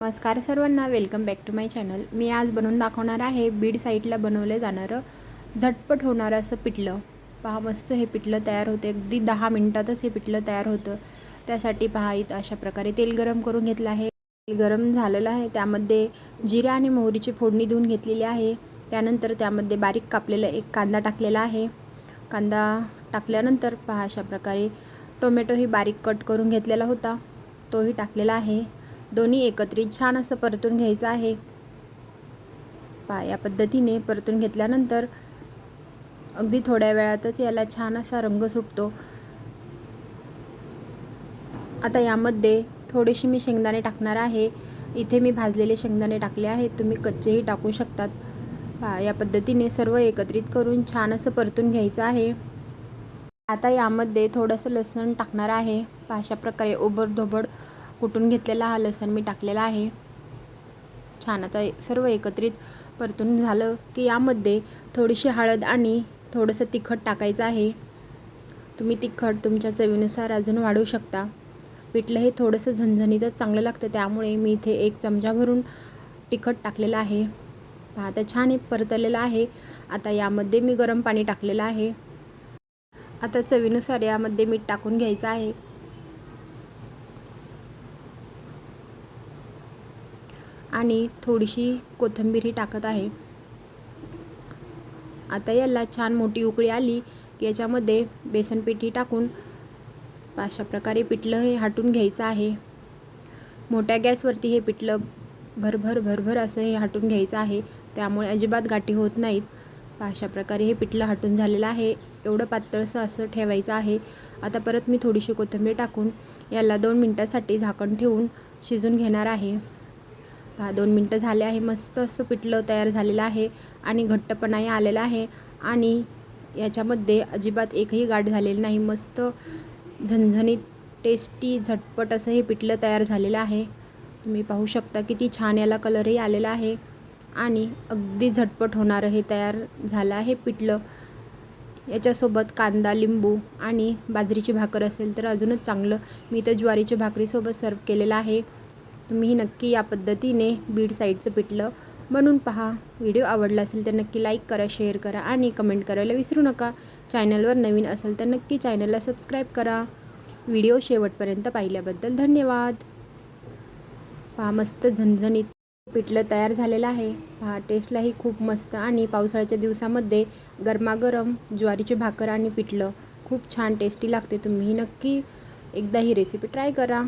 नमस्कार सर्वांना welcome back to my channel मी आज बनवून दाखवणार आहे बीड साईडला बनवलं जाणारं झटपट होणारं असं पिठलं. पहा मस्त हे पिठलं तयार होते. अगदी दहा मिनटातच हे पिठलं तयार होतं. त्यासाठी पहा इथं अशा प्रकारे तेल गरम करून घेतलं आहे. तेल गरम झालेलं आहे. त्यामध्ये जिरा आणि मोहरीची फोडणी देऊन घेतलेली आहे. त्यानंतर त्यामध्ये बारीक कापलेला एक कांदा टाकलेला आहे. कांदा टाकल्यानंतर पहा अशा प्रकारे टोमॅटोही बारीक कट करून घेतलेला होता. तोही टाकलेला आहे. दोन्ही एकत्रित छान असं परतून घ्यायचं आहे. पहा या पद्धतीने परतून घेतल्यानंतर अगदी थोड्या वेळातच याला छान असा रंग सुटतो. आता यामध्ये थोडेसे मी शेंगदाणे टाकणार आहे. इथे मी भाजलेले शेंगदाणे टाकले आहेत. तुम्ही कच्चेही टाकू शकतात. पहा या पद्धतीने सर्व एकत्रित करून छान असं परतून घ्यायचं आहे. आता यामध्ये थोडंसं लसण टाकणार आहे. अशा प्रकारे ओबडधोबड कुटून घेतलेला हा लसण मी टाकलेला आहे. छान आता सर्व एकत्रित परतून झालं की यामध्ये थोडीशी हळद आणि थोडंसं तिखट टाकायचं आहे. तुम्ही तिखट तुमच्या चवीनुसार अजून वाढवू शकता. पिठलं हे थोडंसं झणझणीतच चांगलं लागतं त्यामुळे मी इथे एक चमचा भरून तिखट टाकलेलं आहे. पहा आता छान एक परतलेलं आहे. आता यामध्ये मी गरम पाणी टाकलेलं आहे. आता चवीनुसार यामध्ये मीठ टाकून घ्यायचं आहे. आणि थोडीशी कोथिंबीरही टाकत आहे. आता याला छान मोठी उकळी आली की याच्यामध्ये बेसन पिठी टाकून अशा प्रकारे पिठलं हे हाटून घ्यायचं आहे. मोठ्या गॅसवरती हे पिठलं भरभर भरभर असं हे हाटून घ्यायचं आहे. त्यामुळे अजिबात गाठी होत नाहीत. अशा प्रकारे हे पिठलं हाटून झालेलं आहे. एवढं पातळसं असं ठेवायचं आहे. आता परत मी थोडीशी कोथिंबीर टाकून याला दोन मिनटासाठी झाकण ठेवून शिजून घेणार आहे. पहा दोन मिनटं झाले आहे. मस्त असं पिठलं तयार झालेलं आहे आणि घट्टपणाही आलेला आहे. आणि याच्यामध्ये अजिबात एकही गाठ झालेली नाही. मस्त झणझणीत टेस्टी झटपट असं हे पिठलं तयार झालेलं आहे. तुम्ही पाहू शकता किती छान याला कलरही आलेला आहे. आणि अगदी झटपट होणारं हे तयार झालं आहे पिठलं. याच्यासोबत कांदा लिंबू आणि बाजरीची भाकर असेल तर अजूनच चांगलं. मी तर ज्वारीच्या भाकरीसोबत सर्व केलेलं आहे. तुम्हीही नक्की या पद्धतीने बीड साईडचं पिठलं बनवून पहा. व्हिडिओ आवडला असेल तर नक्की लाईक करा शेअर करा आणि कमेंट करायला विसरू नका. चॅनलवर नवीन असेल तर नक्की चॅनलला सबस्क्राईब करा. व्हिडिओ शेवटपर्यंत पाहिल्याबद्दल धन्यवाद. पहा मस्त झणझणीत पिठलं तयार झालेलं आहे. पहा टेस्टलाही खूप मस्त आणि पावसाळ्याच्या दिवसामध्ये गरमागरम ज्वारीची भाकर आणि पिठलं खूप छान टेस्टी लागते. तुम्हीही नक्की एकदा ही रेसिपी ट्राय करा.